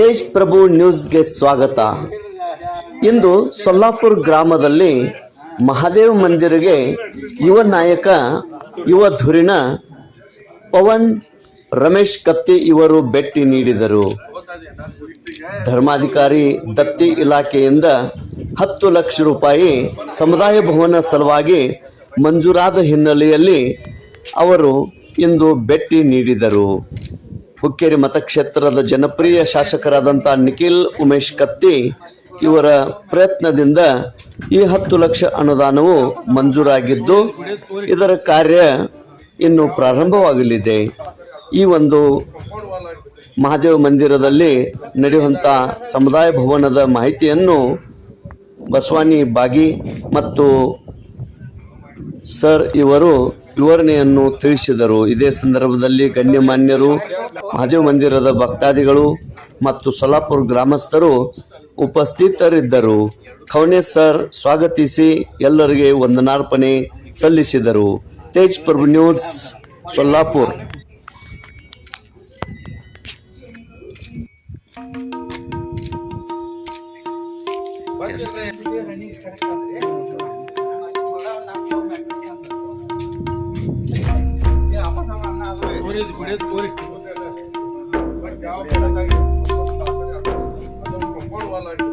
ತೇಜ್ ಪ್ರಭು ನ್ಯೂಸ್ಗೆ ಸ್ವಾಗತ. ಇಂದು ಸೊಲ್ಲಾಪುರ ಗ್ರಾಮದಲ್ಲಿ ಮಹಾದೇವ್ ಮಂದಿರಿಗೆ ಯುವ ನಾಯಕ, ಯುವ ಧುರಿಣ ಪವನ್ ರಮೇಶ್ ಕತ್ತಿ ಇವರು ಭೇಟಿ ನೀಡಿದರು. ಧರ್ಮಾಧಿಕಾರಿ ದತ್ತಿ ಇಲಾಖೆಯಿಂದ ಹತ್ತು ಲಕ್ಷ ರೂಪಾಯಿ ಸಮುದಾಯ ಭವನ ಸಲುವಾಗಿ ಮಂಜೂರಾದ ಹಿನ್ನೆಲೆಯಲ್ಲಿ ಅವರು ಇಂದು ಭೇಟಿ ನೀಡಿದರು. ಹುಕ್ಕೇರಿ ಮತಕ್ಷೇತ್ರದ ಜನಪ್ರಿಯ ಶಾಸಕರಾದಂಥ ನಿಖಿಲ್ ಉಮೇಶ್ ಕತ್ತಿ ಇವರ ಪ್ರಯತ್ನದಿಂದ ಈ ಹತ್ತು ಲಕ್ಷ ಅನುದಾನವು ಮಂಜೂರಾಗಿದ್ದು ಇದರ ಕಾರ್ಯ ಇನ್ನು ಪ್ರಾರಂಭವಾಗಲಿದೆ. ಈ ಒಂದು ಮಹಾದೇವ ಮಂದಿರದಲ್ಲಿ ನಡೆಯುವಂಥ ಸಮುದಾಯ ಭವನದ ಮಾಹಿತಿಯನ್ನು ಬಸವಾನಿ ಬಾಗಿ ಮತ್ತು ಸರ್ ಇವರು ವಿವರಣೆಯನ್ನು ತಿಳಿಸಿದರು. ಇದೇ ಸಂದರ್ಭದಲ್ಲಿ ಗಣ್ಯಮಾನ್ಯರು, ಮಹಾದೇವ ಮಂದಿರದ ಭಕ್ತಾದಿಗಳು ಮತ್ತು ಸೊಲ್ಲಾಪುರ ಗ್ರಾಮಸ್ಥರು ಉಪಸ್ಥಿತರಿದ್ದರು. ಕವಣೇಶ್ವರ್ ಸರ್, ಸ್ವಾಗತಿಸಿ ಎಲ್ಲರಿಗೆ ವಂದನಾರ್ಪಣೆ ಸಲ್ಲಿಸಿದರು. ತೇಜ್ ಪ್ರಭು ನ್ಯೂಸ್, ಸೊಲ್ಲಾಪುರ್. ಇದು ಬಿಡೋದು ತೋರಿಸಿ ಬಟ್ ಯಾವ ಕಾರಣಕ್ಕಾಗಿ ಕೊಡ್ತಾರೆ ಅಂದ್ರೆ ಪ್ರಪೋರ್ಟ್